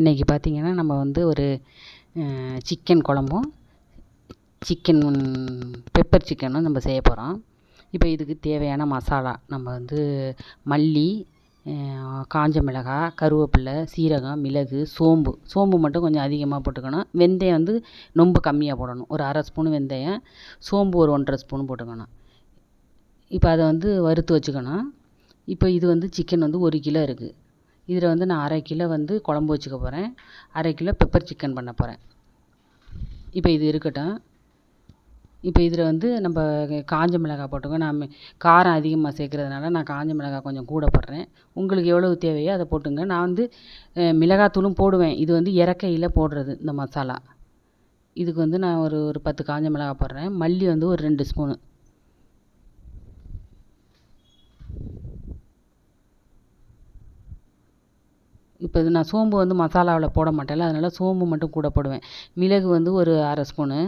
இன்றைக்கி பார்த்திங்கன்னா நம்ம வந்து ஒரு சிக்கன் குழம்பும் சிக்கன் பெப்பர் சிக்கனும் நம்ம செய்ய போகிறோம் இப்போ இதுக்கு தேவையான மசாலா நம்ம வந்து மல்லி காஞ்ச மிளகாய் கருவேப்பிலை சீரகம் மிளகு சோம்பு சோம்பு மட்டும் கொஞ்சம் அதிகமாக போட்டுக்கணும். வெந்தயம் வந்து ரொம்ப கம்மியாக போடணும். ஒரு அரை ஸ்பூன் வெந்தயம் சோம்பு ஒரு ஒன்றரை ஸ்பூன் போட்டுக்கணும். இப்போ அதை வந்து வறுத்து வச்சுக்கணும். இப்போ இது வந்து சிக்கன் வந்து ஒரு கிலோ இருக்குது இதில் வந்து நான் அரை கிலோ வந்து குழம்பு வச்சுக்க போகிறேன். அரை கிலோ பெப்பர் சிக்கன் பண்ண போகிறேன். இப்போ இது இருக்கட்டும். இப்போ இதில் வந்து நம்ம காஞ்ச மிளகாய் போட்டுக்கோ நான் காரம் அதிகமாக சேர்க்குறதுனால நான் காஞ்ச மிளகாய் கொஞ்சம் கூட போடுறேன். உங்களுக்கு எவ்வளவு தேவையோ அதை போட்டுங்க. நான் வந்து மிளகாத்தூளும் போடுவேன். இது வந்து இறக்கையில் போடுறது இந்த மசாலா. இதுக்கு வந்து நான் ஒரு ஒரு பத்து காஞ்ச மிளகாய் போடுறேன். மல்லி வந்து ஒரு ரெண்டு ஸ்பூனு. இப்போ இது நான் சோம்பு வந்து மசாலாவில் போட மாட்டேன்ல அதனால் சோம்பு மட்டும் கூட போடுவேன். மிளகு வந்து ஒரு அரை ஸ்பூனு.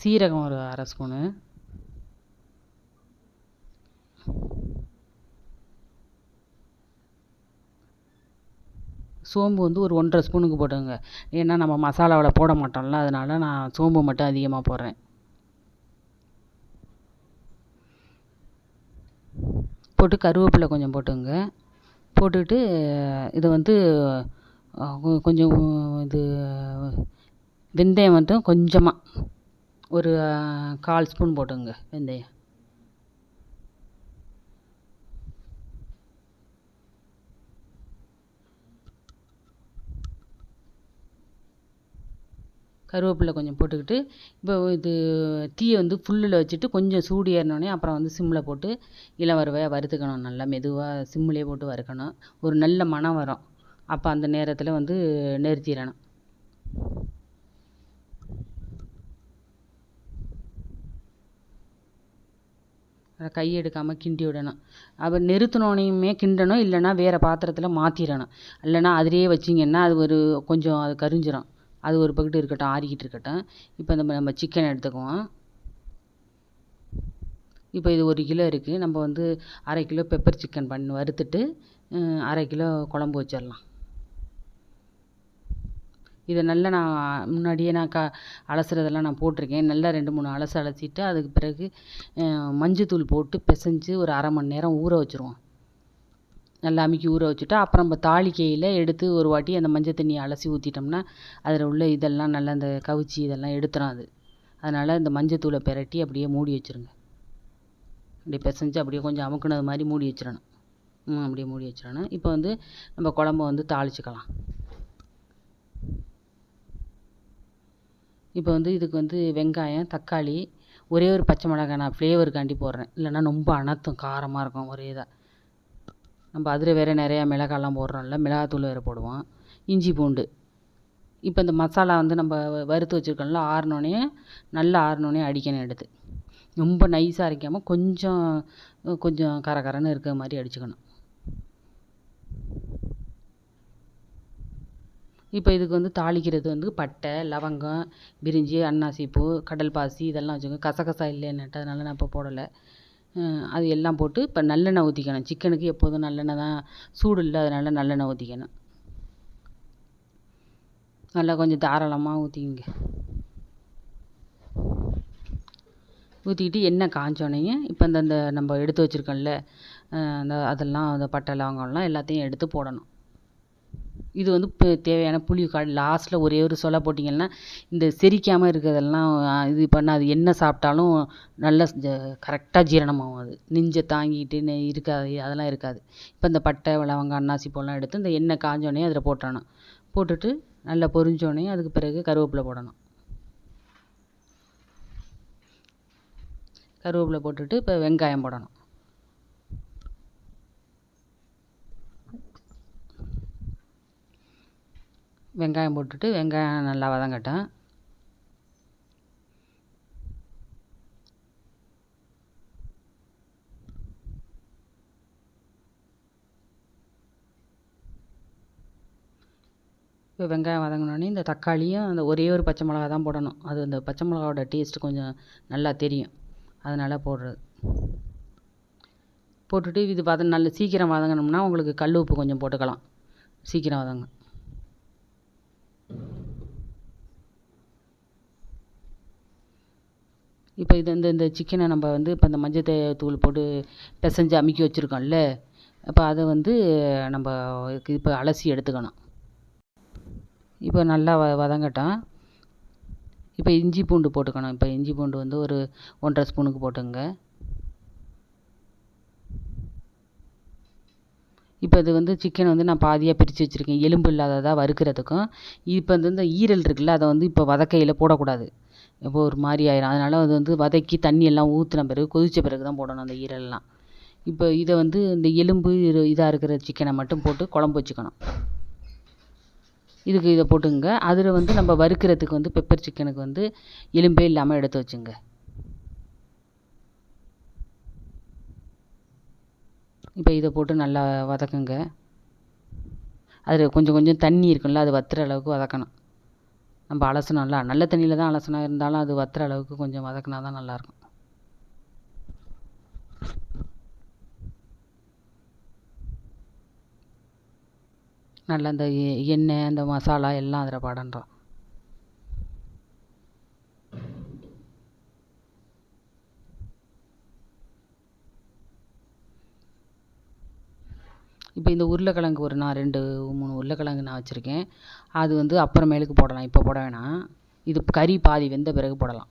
சீரகம் ஒரு அரை ஸ்பூனு. சோம்பு வந்து ஒரு ஒன்றரை ஸ்பூனுக்கு போட்டுங்க ஏன்னா நம்ம மசாலாவில் போட மாட்டோம்ல அதனால் நான் சோம்பு மட்டும் அதிகமாக போடுறேன். போட்டு கருவேப்பிலை கொஞ்சம் போட்டுங்க. போட்டுக்கிட்டு இதை வந்து கொஞ்சம் இது வெந்தயம் மட்டும் கொஞ்சமாக ஒரு கால் ஸ்பூன் போட்டுக்கோங்க வெந்தயம். கருவேப்பிலை கொஞ்சம் போட்டுக்கிட்டு இப்போ இது தீயை வந்து ஃபுல்லில் வச்சுட்டு கொஞ்சம் சூடு ஏறினோடனே அப்புறம் வந்து சிம்மில் போட்டு இளம் வறுவையாக வறுத்துக்கணும். நல்லா மெதுவாக சிம்மிலே போட்டு வறுக்கணும். ஒரு நல்ல மணம் வரும். அப்போ அந்த நேரத்தில் வந்து நிறுத்திடணும். கை எடுக்காமல் கிண்டி விடணும். அப்போ நிறுத்தினோனையுமே கிண்டணும் இல்லைன்னா வேறு பாத்திரத்தில் மாற்றிடணும் இல்லைன்னா அதிலேயே வச்சிங்கன்னா அது ஒரு கொஞ்சம் அது கரிஞ்சிடும் அது ஒரு பக்கெட் இருக்கட்டும் ஆறிக்கிட்டு இருக்கட்டும். இப்போ நம்ம நம்ம சிக்கன் எடுத்துக்குவோம். இப்போ இது ஒரு கிலோ இருக்குது நம்ம வந்து அரை கிலோ பெப்பர் சிக்கன் பண்ணி வறுத்துட்டு அரை கிலோ குழம்பு வச்சிடலாம். இதை நல்லா நான் முன்னாடியே நான் க அலசுறதெல்லாம் நான் போட்டிருக்கேன். நல்லா ரெண்டு மூணு அலசு அலசிட்டு அதுக்கு பிறகு மஞ்சத்தூள் போட்டு பிசைஞ்சு ஒரு அரை மணி நேரம் ஊற வச்சுருவோம். நல்லா அமுக்கி ஊற வச்சுட்டு அப்புறம் நம்ம தாளிக்கையில் எடுத்து ஒரு வாட்டி அந்த மஞ்சள் தண்ணியை அலசி ஊற்றிட்டோம்னா அதில் உள்ள இதெல்லாம் நல்லா அந்த கவுச்சி இதெல்லாம் எடுத்துடும் அது. அதனால் இந்த மஞ்சத்தூளை பிரட்டி அப்படியே மூடி வச்சுருங்க. அப்படியே பிசைஞ்சு அப்படியே கொஞ்சம் அமுக்குனது மாதிரி மூடி வச்சிடணும். ம் அப்படியே மூடி வச்சிடணும். இப்போ வந்து நம்ம குழம்ப வந்து தாளிச்சுக்கலாம். இப்போ வந்து இதுக்கு வந்து வெங்காயம் தக்காளி ஒரே ஒரு பச்சை மிளகாய் நான் ஃப்ளேவருக்காண்டி போடுறேன். இல்லைன்னா ரொம்ப அனத்தும் காரமாக இருக்கும் ஒரே இதாக நம்ம அதில் வேறு நிறையா மிளகாலாம் போடுறோம்ல மிளகாத்தூள் வேறு போடுவோம் இஞ்சி பூண்டு. இப்போ இந்த மசாலா வந்து நம்ம வறுத்து வச்சுருக்கோம்ல ஆறினோடனே நல்லா ஆறினோடனே அடிக்கணும் எடுத்து. ரொம்ப நைஸாக அரைக்காமல் கொஞ்சம் கொஞ்சம் கர கரன்னு இருக்கிற மாதிரி அடிச்சுக்கணும். இப்போ இதுக்கு வந்து தாளிக்கிறது வந்து பட்டை லவங்கம் பிரிஞ்சி அன்னாசிப்பூ கடல் பாசி இதெல்லாம் வச்சுக்கோங்க. கசகசா இல்லைன்னுட்டு அதனால் நான் இப்போ போடலை. அது எல்லாம் போட்டு இப்போ நல்லெண்ணெய் ஊற்றிக்கணும் சிக்கனுக்கு எப்போதும் நல்லெண்ணெய் தான் சூடு இல்லை அதனால் நல்லெண்ணெய் ஊற்றிக்கணும் நல்லா கொஞ்சம் தாராளமாக ஊற்றிக்கிங்க ஊற்றிக்கிட்டு எண்ணெய் காஞ்சோடனேயும் இப்போ இந்த இந்த நம்ம எடுத்து வச்சுருக்கோம்ல அந்த அதெல்லாம் அந்த பட்டை லவங்கம்லாம் எல்லாத்தையும் எடுத்து போடணும். இது வந்து இப்போ தேவையான புளி லாஸ்ட்டில் ஒரே ஒரு சொலை போட்டிங்கன்னா இந்த செரிக்காமல் இருக்கிறதெல்லாம் இது பண்ணாது. என்ன சாப்பிட்டாலும் நல்லா கரெக்டாக ஜீரணமாகும் அது. நெஞ்சை தாங்கிட்டு இருக்காது அதெல்லாம் இருக்காது. இப்போ இந்த பட்டை லவங்கம் அன்னாசி பூலாம் எடுத்து இந்த எண்ணெய் காஞ்சோடனே அதில் போட்டுறணும். போட்டுட்டு நல்லா பொரிஞ்சோடனே அதுக்கு பிறகு கருவேப்பிலை போடணும். கருவேப்பிலை போட்டுட்டு இப்போ வெங்காயம் போடணும். வெங்காயம் போட்டுட்டு வெங்காயம் நல்லா வதங்கட்டும். இப்போ வெங்காயம் வதங்கினோடனே இந்த தக்காளியும் அந்த ஒரே ஒரு பச்சை மிளகா தான் போடணும். அது அந்த பச்சை மிளகாவோட டேஸ்ட் கொஞ்சம் நல்லா தெரியும். அதனால் போடுறது. போட்டுட்டு இது வத நல்ல சீக்கிரம் வதங்கினோம்னா உங்களுக்கு கல் உப்பு கொஞ்சம் போட்டுக்கலாம். சீக்கிரம் வதங்க. இப்போ இது இந்த இந்த சிக்கனை நம்ம வந்து இப்போ இந்த மஞ்சள் தூள் போட்டு பிசைஞ்சு அமுக்கி வச்சுருக்கோம்ல இப்போ அதை வந்து நம்ம இப்போ அலசி எடுத்துக்கணும். இப்போ நல்லா வ வதங்கட்டும். இப்போ இஞ்சி பூண்டு போட்டுக்கணும். இப்போ இஞ்சி பூண்டு வந்து ஒரு ஒன்றரை ஸ்பூனுக்கு போட்டுங்க இப்போ இது வந்து சிக்கனை வந்து நான் பாதியாக பிரித்து வச்சுருக்கேன். எலும்பு இல்லாததாக வறுக்கிறதுக்கும். இப்போ வந்து இந்த ஈரல் இருக்குல்ல அதை வந்து இப்போ வதக்கையில் போடக்கூடாது. இப்போ ஒரு மாதிரி ஆயிரும். அதனால் அது வந்து வதக்கி தண்ணி எல்லாம் ஊற்றின பிறகு கொதித்த பிறகு தான் போடணும் அந்த ஈரல்லாம் இப்போ இதை வந்து இந்த எலும்பு இதாக இருக்கிற சிக்கனை மட்டும் போட்டு குழம்பு வச்சுக்கணும். இதுக்கு இதை போட்டுங்க. அதில் வந்து நம்ம வறுக்கிறதுக்கு வந்து பெப்பர் சிக்கனுக்கு வந்து எலும்பே இல்லாமல் எடுத்து வச்சுங்க. இப்போ இதை போட்டு நல்லா வதக்குங்க. அதில் கொஞ்சம் கொஞ்சம் தண்ணி இருக்கும்ல அது வத்துற அளவுக்கு வதக்கணும். நம்ம அலசணும்ல நல்ல தண்ணியில் தான் அலசனா இருந்தாலும் அது வத்துற அளவுக்கு கொஞ்சம் வதக்குனா தான் நல்லாயிருக்கும். நல்லா அந்த எண்ணெய் அந்த மசாலா எல்லாம் அதில் படணும். இப்போ இந்த உருளைக்கிழங்கு ஒரு நான் ரெண்டு மூணு உருளைக்கிழங்கு நான் வச்சுருக்கேன். அது வந்து அப்புறமேலுக்கு போடலாம். இப்போ போட வேணாம். இது கறி பாதி வெந்த பிறகு போடலாம்.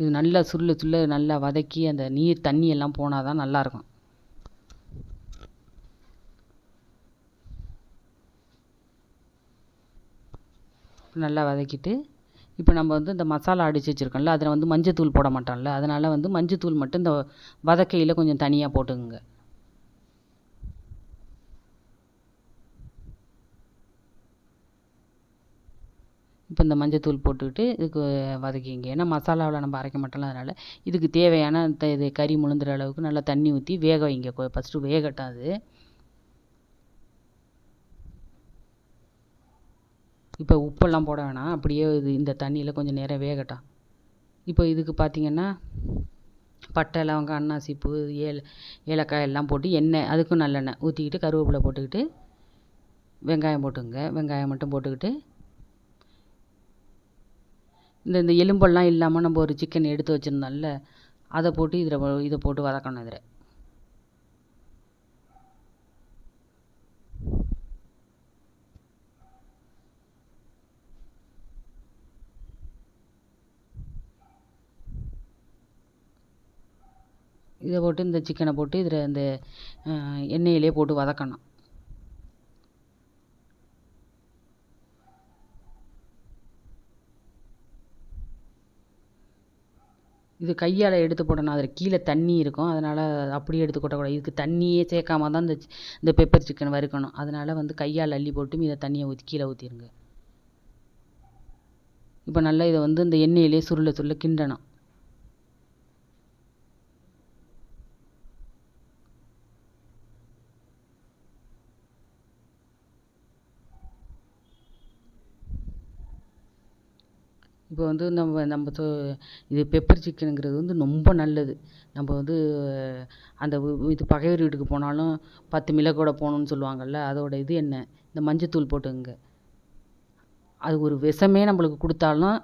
இது நல்லா சுருள சுருள நல்லா வதக்கி அந்த நீர் தண்ணி எல்லாம் போனால் தான் நல்லாயிருக்கும். நல்லா வதக்கிட்டு இப்போ நம்ம வந்து இந்த மசாலா அடித்து வச்சுருக்கோம்ல அதில் வந்து மஞ்சத்தூள் போட மாட்டோம்ல அதனால் வந்து மஞ்சத்தூள் மட்டும் இந்த வதக்கையில் கொஞ்சம் தனியாக போட்டுக்கோங்க. இப்போ இந்த மஞ்சத்தூள் போட்டுக்கிட்டு இதுக்கு வதக்கிங்க. ஏன்னா மசாலாவில் நம்ம அரைக்க மாட்டோம்ல அதனால் இதுக்கு தேவையான இது கறி முழுந்துற அளவுக்கு நல்லா தண்ணி ஊற்றி வேக வைங்க. ஃபஸ்ட்டு வேகட்டும் அது. இப்போ உப்பெல்லாம் போட வேணாம். அப்படியே இது இந்த தண்ணியில் கொஞ்சம் நேரம் வேகட்டும். இப்போ இதுக்கு பார்த்தீங்கன்னா பட்டை லவங்கம் அன்னாசி பூ ஏல ஏலக்காய் எல்லாம் போட்டு எண்ணெய் அதுக்கும் நல்லெண்ணெய் ஊற்றிக்கிட்டு கருவேப்பிலை போட்டுக்கிட்டு வெங்காயம் போட்டுங்க வெங்காயம் மட்டும் போட்டுக்கிட்டு இந்த இந்த எலும்பெல்லாம் இல்லாமல் நம்ம ஒரு சிக்கன் எடுத்து வச்சுருந்தோம்ல அதை போட்டு இதில் இதை போட்டு வதக்கணும் இதில். இதை போட்டு இந்த சிக்கனை போட்டு இதில் இந்த எண்ணெயிலே போட்டு வதக்கணும். இது கையால் எடுத்து போடணும். அதில் கீழே தண்ணி இருக்கும். அதனால் அப்படியே எடுத்து கொட்டக்கூடாது. இதுக்கு தண்ணியே சேர்க்காம தான் இந்த இந்த பெப்பர் சிக்கன் வறுக்கணும். அதனால் வந்து கையால் அள்ளி போட்டு இதை தண்ணியை ஊற்றி கீழே ஊற்றிடுங்க இப்போ நல்லா இதை வந்து இந்த எண்ணெயிலே சுருள சுருள கிண்டணும். இப்போ வந்து நம்ம நம்ம தொ இது பெப்பர் சிக்கனுங்கிறது வந்து ரொம்ப நல்லது. நம்ம வந்து அந்த இது பகைவர் வீட்டுக்கு போனாலும் பத்து மிளகோட போகணுன்னு சொல்லுவாங்கள்ல அதோட இது என்ன? இந்த மஞ்சத்தூள் போட்டுக்கோங்க. அது ஒரு விஷமே நம்மளுக்கு கொடுத்தாலும்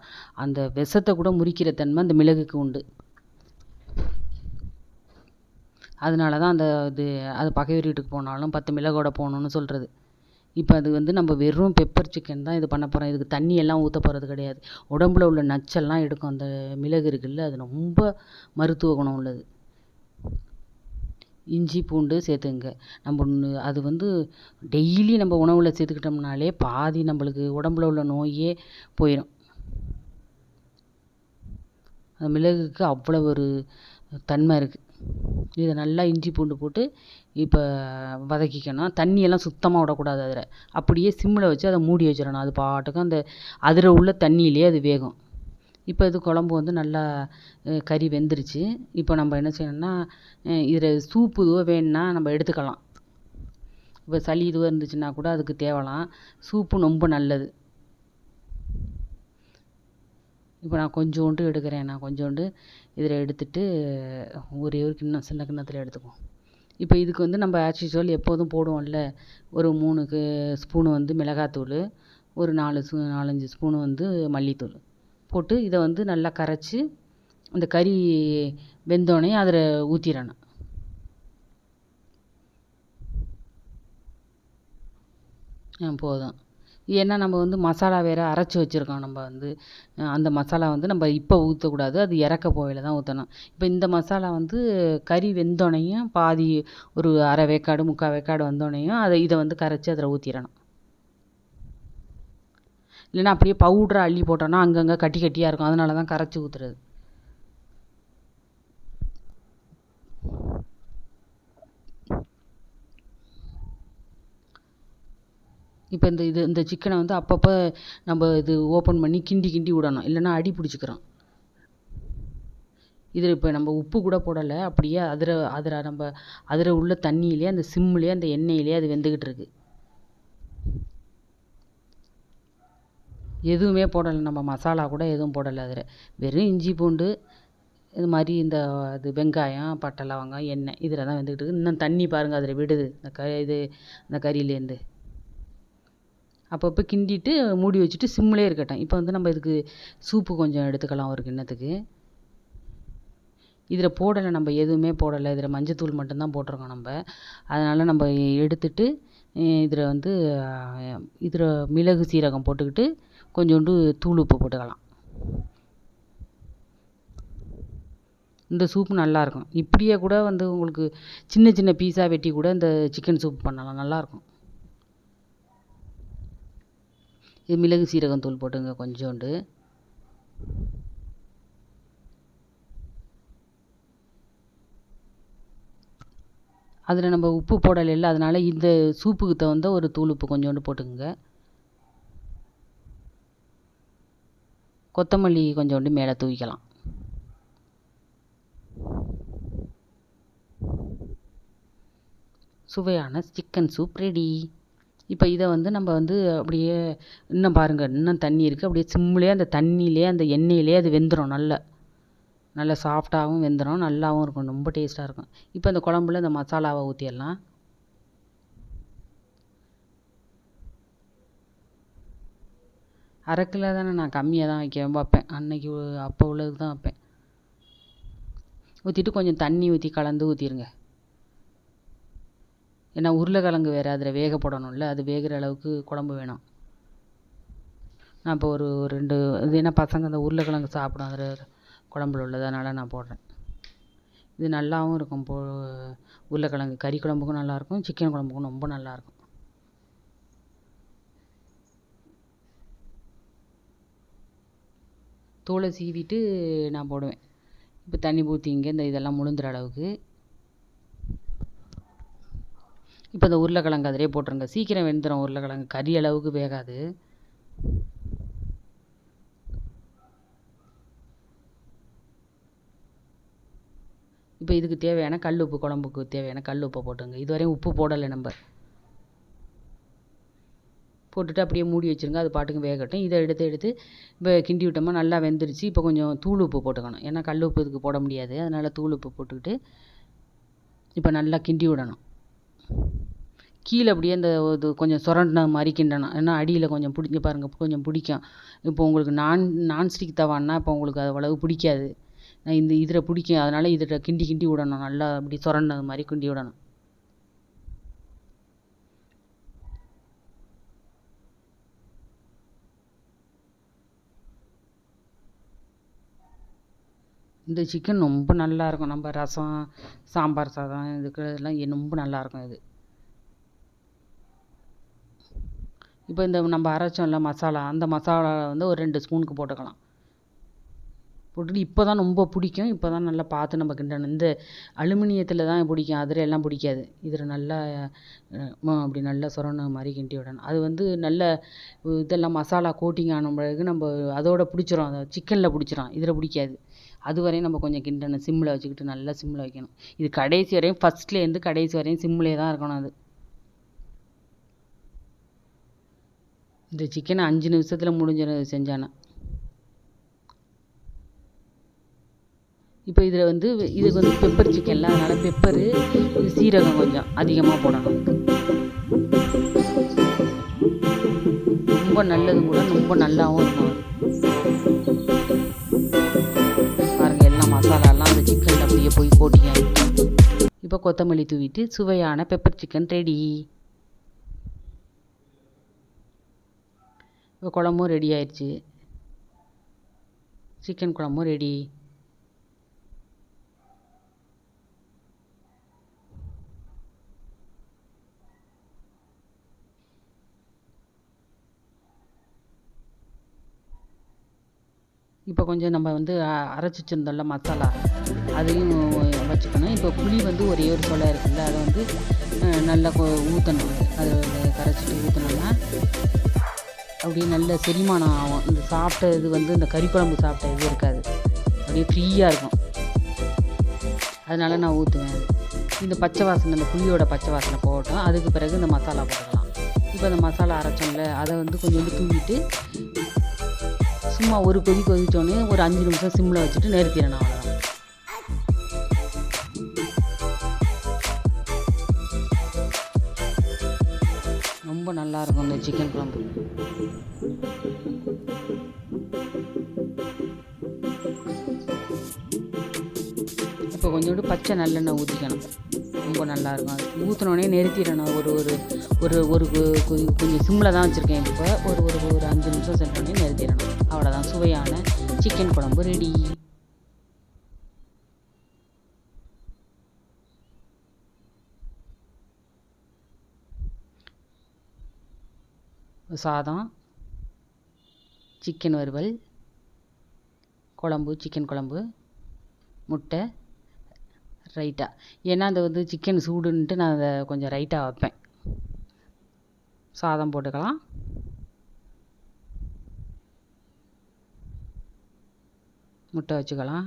அந்த விஷத்தை கூட முறிக்கிற தன்மை அந்த மிளகுக்கு உண்டு. அதனால தான் அந்த இது அது பகைவர் வீட்டுக்கு போனாலும் பத்து மிளகோட போகணுன்னு சொல்கிறது இப்போ அது வந்து நம்ம வெறும் பெப்பர் சிக்கன் தான் இது பண்ண போகிறோம் இதுக்கு தண்ணி எல்லாம் ஊற்ற போகிறது கிடையாது. உடம்புல உள்ள நச்செல்லாம் எடுக்கும். அந்த மிளகு இருக்குல்ல அது ரொம்ப மருத்துவ குணம் உள்ளது. இஞ்சி பூண்டு சேர்த்துங்க. நம்ம அது வந்து டெய்லி நம்ம உணவில் சேர்த்துக்கிட்டோம்னாலே பாதி நம்மளுக்கு உடம்புல உள்ள நோயே போயிடும் அந்த மிளகுக்கு அவ்வளோ ஒரு தன்மை இருக்குது இதை நல்லா இஞ்சி பூண்டு போட்டு இப்போ வதக்கிக்கணும். தண்ணியெல்லாம் சுத்தமாக விடக்கூடாது அதில். அப்படியே சிம்மில் வச்சு அதை மூடி வச்சிடணும். அது பாட்டுக்கும் அந்த அதில் உள்ள தண்ணியிலே அது வேகும். இப்போ இது குழம்பு வந்து நல்லா கறி வெந்துருச்சு. இப்போ நம்ம என்ன செய்யணும்னா இதில் சூப்பு இதுவோ வேணும்னா நம்ம எடுத்துக்கலாம். இப்போ சளி இதுவாக இருந்துச்சுன்னா கூட அதுக்கு தேவலாம். சூப்பு ரொம்ப நல்லது. இப்போ நான் கொஞ்சோண்டு எடுக்கிறேன். நான் கொஞ்சோண்டு இதில் எடுத்துட்டு ஒரே ஒரு கிண்ணம் சின்ன கிண்ணத்தில் எடுத்துக்குவோம். இப்போ இதுக்கு வந்து நம்ம ஆஸ் யூஸ்வல் எப்போதும் போடுவோம்ல. ஒரு மூணுக்கு ஸ்பூனு வந்து மிளகாத்தூள் ஒரு நாலு சு நாலஞ்சு ஸ்பூனு வந்து மல்லித்தூள். போட்டு இதை வந்து நல்லா கரைச்சி அந்த கறி வெந்தோடனே அதில் ஊற்றிடணும் போதும். ஏன்னா நம்ம வந்து மசாலா வேறு அரைச்சி வச்சுருக்கோம். நம்ம வந்து அந்த மசாலா வந்து நம்ம இப்போ ஊற்றக்கூடாது அது இறக்க போகையில் தான் ஊற்றணும் இப்போ இந்த மசாலா வந்து கறி வெந்தோடனையும் பாதி ஒரு அரை வேக்காடு முக்கால் வேக்காடு வந்தோடனையும் அதை இதை வந்து கரைச்சி அதில் ஊற்றிடணும் இல்லைன்னா அப்படியே பவுட்ரை அள்ளி போட்டோன்னா அங்கங்கே கட்டி கட்டியாக இருக்கும். அதனால தான் கரைச்சி ஊற்றுறது இப்போ இந்த இது இந்த சிக்கனை வந்து அப்பப்போ நம்ம இது ஓப்பன் பண்ணி கிண்டி கிண்டி விடணும். இல்லைன்னா அடி பிடிச்சிக்கிறோம். இதில் இப்போ நம்ம உப்பு கூட போடலை. அப்படியே அதில் அதில் நம்ம அதில் உள்ள தண்ணியிலே அந்த சிம்மிலே அந்த எண்ணெயிலே அது வெந்துக்கிட்டு இருக்கு. எதுவுமே போடலை. நம்ம மசாலா கூட எதுவும் போடலை அதில். வெறும் இஞ்சி பூண்டு இது மாதிரி இந்த இது வெங்காயம் பட்டை லவங்கம் எண்ணெய் இதில் தான் வெந்துக்கிட்டு இருக்கு. இன்னும் தண்ணி பாருங்கள் அதில் விடுது. இந்த க இது இந்த கறியிலேருந்து அப்பப்போ கிண்டிட்டு மூடி வச்சுட்டு சிம்மிலே இருக்கட்டும். இப்போ வந்து நம்ம இதுக்கு சூப்பு கொஞ்சம் எடுத்துக்கலாம் ஒரு கிண்ணத்துக்கு. இதில் போடலை நம்ம எதுவுமே போடலை. இதில் மஞ்சத்தூள் மட்டும்தான் போட்டிருக்கோம் நம்ம. அதனால் நம்ம எடுத்துட்டு இதில் வந்து இதில் மிளகு சீரகம் போட்டுக்கிட்டு கொஞ்சோண்டு தூள் உப்பு போட்டுக்கலாம். இந்த சூப்பு நல்லாயிருக்கும் இப்படியே கூட வந்து உங்களுக்கு சின்ன சின்ன பீஸாக வெட்டி கூட இந்த சிக்கன் சூப் பண்ணலாம். நல்லாயிருக்கும் இது மிளகு சீரகம் தூள் போட்டுங்க கொஞ்சோண்டு. அதில் நம்ம உப்பு போடலைல்ல அதனால் இந்த சூப்புக்கு தகுந்த ஒரு தூள் உப்பு கொஞ்சோண்டு போட்டுக்கோங்க. கொத்தமல்லி கொஞ்சோண்டு மேலே தூவிக்கலாம். சுவையான சிக்கன் சூப் ரெடி இப்போ இதை வந்து நம்ம வந்து அப்படியே இன்னும் பாருங்கள் இன்னும் தண்ணி இருக்குது அப்படியே சிம்முலேயே அந்த தண்ணியிலே அந்த எண்ணெயிலே அது வெந்துடும் நல்லா. நல்லா சாஃப்டாகவும் வெந்துடும் நல்லாவும் இருக்கும் ரொம்ப டேஸ்ட்டாக இருக்கும். இப்போ இந்த குழம்புல இந்த மசாலாவை ஊற்றிடலாம் அரை கிலோ தானே நான் கம்மியாக தான் வைக்க வைப்பேன் அன்னைக்கு அப்போ உள்ளதுக்கு தான் வைப்பேன். ஊற்றிட்டு கொஞ்சம் தண்ணி ஊற்றி கலந்து ஊற்றிருங்க ஏன்னா உருளைக்கிழங்கு வேறு அதில் வேக போடணும்ல அது வேகிற அளவுக்கு குழம்பு வேணும். நான் இப்போ ஒரு ரெண்டு இது ஏன்னா பசங்க அந்த உருளைக்கிழங்கு சாப்பிடும். அதில் குழம்புல உள்ளது. அதனால் நான் போடுறேன். இது நல்லாவும் இருக்கும். போ உருளைக்கிழங்கு கறி குழம்புக்கும் நல்லாயிருக்கும். சிக்கன் குழம்புக்கும் ரொம்ப நல்லாயிருக்கும். தோலை சீவிட்டு நான் போடுவேன். இப்போ தண்ணி ஊற்றி இங்கே இந்த இதெல்லாம் முழுந்துற அளவுக்கு. இப்போ இந்த உருளைக்கிழங்கு அதிலே போட்டுருங்க. சீக்கிரம் வெந்துடும் உருளைக்கிழங்கு. கறி அளவுக்கு வேகாது. இப்போ இதுக்கு தேவையான கல் உப்பு குழம்புக்கு தேவையான கல் உப்பை போட்டுங்க இதுவரையும் உப்பு போடலை நம்ம. போட்டுட்டு அப்படியே மூடி வச்சுருங்க. அது பாட்டுக்கு வேகட்டும். இதை எடுத்து எடுத்து இப்போ கிண்டி விட்டோமா நல்லா வெந்துருச்சு. இப்போ கொஞ்சம் தூள் உப்பு போட்டுக்கணும். ஏன்னா கல் உப்பு இதுக்கு போட முடியாது. அதனால் தூள் உப்பு போட்டுக்கிட்டு இப்போ நல்லா கிண்டி விடணும். கீழே அப்படியே அந்த இது கொஞ்சம் சுரண்டின மாதிரி கிண்டணும். ஏன்னா அடியில் கொஞ்சம் பிடிச்சி பாருங்கள் கொஞ்சம் பிடிக்கும். இப்போ உங்களுக்கு நான் நான்ஸ்டிக் தவான்னா இப்போ உங்களுக்கு அது அவ்வளவு பிடிக்காது. நான் இந்த இதில் பிடிக்கும். அதனால் இதில் கிண்டி கிண்டி விடணும். நல்லா அப்படி சுரண்டினது மாதிரி கிண்டி விடணும். இந்த சிக்கன் ரொம்ப நல்லா இருக்கும். நம்ம ரசம் சாம்பார் சாதம் இதுக்கு எல்லாம் ரொம்ப நல்லாயிருக்கும் இது. இப்போ இந்த நம்ம அரைச்சோம்ல மசாலா அந்த மசாலாவை வந்து ஒரு ரெண்டு ஸ்பூனுக்கு போட்டுக்கலாம். போட்டுட்டு இப்போ தான் ரொம்ப பிடிக்கும். இப்போ தான் நல்லா பார்த்து நம்ம கிண்டணும் இந்த அலுமினியத்தில் தான் பிடிக்கும். அதில் எல்லாம் பிடிக்காது. இதில் நல்லா அப்படி நல்லா சுரண்ட மாதிரி கிண்டி விடணும். அது வந்து நல்ல இதெல்லாம் மசாலா கோட்டிங் ஆன பிறகு நம்ம அதோட பிடிச்சிரும். அதை சிக்கனில் பிடிச்சிரும். இதில் பிடிக்காது. அது வரையும் நம்ம கொஞ்சம் கிண்டணும். சிம்மில் வச்சுக்கிட்டு நல்லா சிம்மில் வைக்கணும். இது கடைசி வரையும் ஃபஸ்ட்லேருந்து கடைசி வரையும் சிம்மிலே தான் இருக்கணும் அது. இந்த சிக்கனை அஞ்சு நிமிஷத்தில் முடிஞ்சிடும் செஞ்சானா. இப்போ இதில் வந்து இது வந்து பெப்பர் சிக்கன்ல அதனால் பெப்பரு சீரகம் கொஞ்சம் அதிகமாக போடணும். ரொம்ப நல்லது கூட ரொம்ப நல்லாவும் இருக்கும். பாருங்கள் எல்லாம் மசாலாலாம் அந்த சிக்கனில் அப்படியே போய் போட்டிங்க. இப்போ கொத்தமல்லி தூவிட்டு சுவையான பெப்பர் சிக்கன் ரெடி இப்போ குழம்பும் ரெடி ஆயிடுச்சு. சிக்கன் குழம்பும் ரெடி இப்போ கொஞ்சம் நம்ம வந்து அரைச்சி வச்சுருந்தோம்ல மசாலா அதையும் வச்சுக்கணும். இப்போ புளி வந்து ஒரே ஒரு சொலை இருக்குல்ல அதை வந்து நல்லா ஊற்றணும் அதை கரைச்சிட்டு ஊற்றினோம்னா அப்படியே நல்ல செரிமானம் ஆகும். இந்த சாப்பிட்ட இது வந்து இந்த கறி குழம்பு சாப்பிட்ட இது இருக்காது. அப்படியே ஃப்ரீயாக இருக்கும். அதனால் நான் ஊற்றுவேன் இந்த பச்சை வாசனை இந்த புளியோட பச்சை வாசனை போட்டோம் அதுக்கு பிறகு இந்த மசாலா போட்டுக்கலாம். இப்போ இந்த மசாலா அரைச்சோம்ல அதை வந்து கொஞ்சோண்டு தூவிட்டு சும்மா ஒரு கொதி கொதித்தோடனே ஒரு அஞ்சு நிமிஷம் சிம்மில் வச்சுட்டு நிறுத்திடணும் அவ்வளோதான் ரொம்ப நல்லாயிருக்கும் இந்த சிக்கன் குழம்பு. இப்போ கொஞ்சோண்டு பச்சை நல்லெண்ணெய் ஊற்றிக்கணும் ரொம்ப நல்லாயிருக்கும் அது ஊற்றினோடனே நிறுத்திடணும். ஒரு ஒரு ஒரு ஒரு கொஞ்சம் சிம்மில் தான் வச்சுருக்கேன் இப்போ. ஒரு ஒரு ஒரு அஞ்சு நிமிஷம் சென்றோடனே நிறுத்திடணும். அவ்வளோதான் சுவையான சிக்கன் குழம்பு ரெடி சாதம் சிக்கன் வறுவல் குழம்பு சிக்கன் குழம்பு முட்டை ரைட்டாக ஏன்னா அது வந்து சிக்கன் சூடுன்ட்டு நான் அதை கொஞ்சம் ரைட்டாக வைப்பேன். சாதம் போட்டுக்கலாம். முட்டை வச்சுக்கலாம்.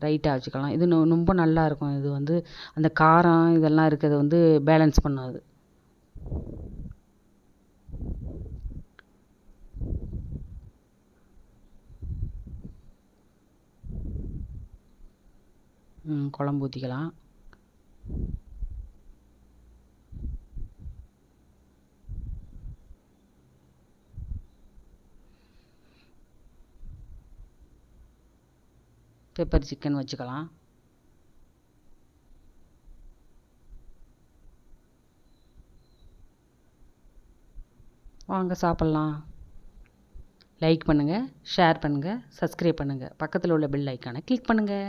ரைட்டாக வச்சுக்கலாம். இது ரொம்ப நல்லாயிருக்கும் இது வந்து அந்த காரம் இதெல்லாம் இருக்கிறது வந்து பேலன்ஸ் பண்ணும் குழம்பு ஊற்றிக்கலாம் பெப்பர் சிக்கன் வச்சுக்கலாம். வாங்க சாப்பிட்லாம். லைக் பண்ணுங்கள் ஷேர் பண்ணுங்கள் சப்ஸ்கிரைப் பண்ணுங்கள் பக்கத்தில் உள்ள பெல் ஐக்கானை கிளிக் பண்ணுங்கள்